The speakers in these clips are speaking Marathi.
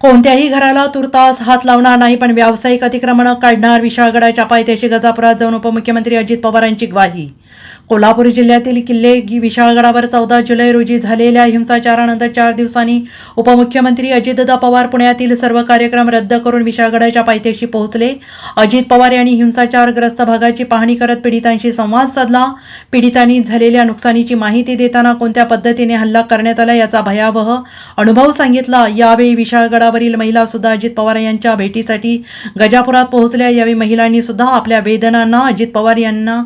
कोणत्याही घराला तुर्तास हात लावणार नाही पण व्यावसायिक अतिक्रमण काढणार विशाळगडाच्या पायथ्याशी गजापुरात जाऊन उपमुख्यमंत्री अजित पवारांची ग्वाही. कोल्हापूर जिल्ह्यातील किल्ले विशाळगडावर चौदा जुलै रोजी झालेल्या हिंसाचारानंतर चार दिवसांनी उपमुख्यमंत्री अजितदा पवार पुण्यातील सर्व कार्यक्रम रद्द करून विशाळगडाच्या पायथ्याशी पोहोचले. अजित पवार यांनी हिंसाचारग्रस्त भागाची पाहणी करत पीडितांशी संवाद साधला. पीडितांनी झालेल्या नुकसानीची माहिती देताना कोणत्या पद्धतीने हल्ला करण्यात आला याचा भयावह अनुभव सांगितला. यावेळी विशाळगडावरील महिला सुद्धा अजित पवार यांच्या भेटीसाठी गजापुरात पोहोचल्या. यावेळी महिलांनी सुद्धा आपल्या वेदनांना अजित पवार यांना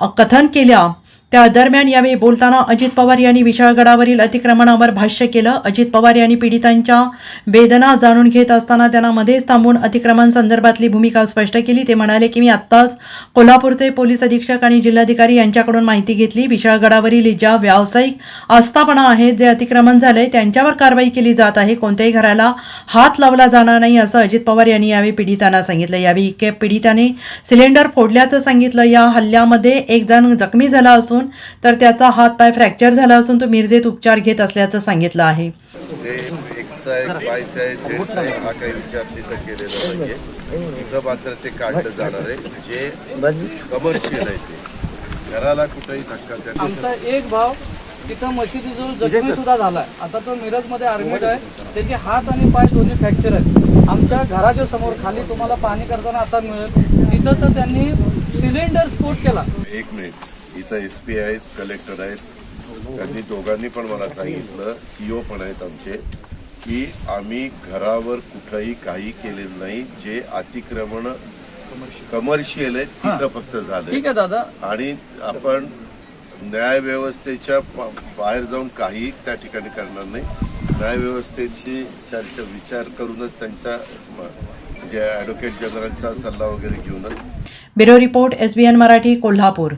कथन केल्या. त्या दरम्यान यावेळी बोलताना अजित पवार यांनी विशाळगडावरील अतिक्रमणावर भाष्य केलं. अजित पवार यांनी पीडितांच्या वेदना जाणून घेत असताना त्यांना मध्येच थांबून अतिक्रमण संदर्भातली भूमिका स्पष्ट केली. ते म्हणाले की मी आत्ताच कोल्हापूरचे पोलीस अधीक्षक आणि जिल्हाधिकारी यांच्याकडून माहिती घेतली. विशाळगडावरील ज्या व्यावसायिक आस्थापना आहेत जे अतिक्रमण झालंय त्यांच्यावर कारवाई केली जात आहे. कोणत्याही घराला हात लावला जाणार नाही असं अजित पवार यांनी यावेळी पीडितांना सांगितलं. यावेळी एका पीडिताने सिलेंडर फोडल्याचं सांगितलं. या हल्ल्यामध्ये एक जण जखमी झाला असून तर त्याचा हात पाय फ्रॅक्चर झाला असून तो मिरजेत उपचार घेत असल्याचं सांगितलं आहे. ते एक्सचा आहे वायचा आहे झेडचा आहे हा काही विचार तिथं केलेला नाहीये. इथं मात्र ते काढलं जाणार आहे. जे कमर्शियल आहे ते. घराला कुठेही धक्का त्या आमचा एक भाव तिथं मशिदीजवळ जखमी सुद्धा झालाय. आता तो मिरजमध्ये ऍडमिट आहे. त्याचे हात आणि पाय दोन्ही फ्रॅक्चर आहेत. आमच्या घराच्या समोर खाली तुम्हाला पाणी करताना आता मिळेल. तिथं तर त्यांनी सिलेंडर स्फोट केला. एक मिनिट इथं एस पी आहेत कलेक्टर आहेत. त्यांनी दोघांनी पण मला सांगितलं सीओ पण आहेत आमचे की आम्ही घरावर कुठंही काही केलेलं नाही. जे अतिक्रमण कमर्शियल आहे तिथं फक्त आहे दादा. आणि आपण न्यायव्यवस्थेच्या बाहेर जाऊन काही त्या ठिकाणी करणार नाही. न्यायव्यवस्थेची चर्चा विचार करूनच त्यांचा म्हणजे ॲडव्होकेट जनरलचा सल्ला वगैरे घेऊनच. Bureau report SBN Marathi Kolhapur.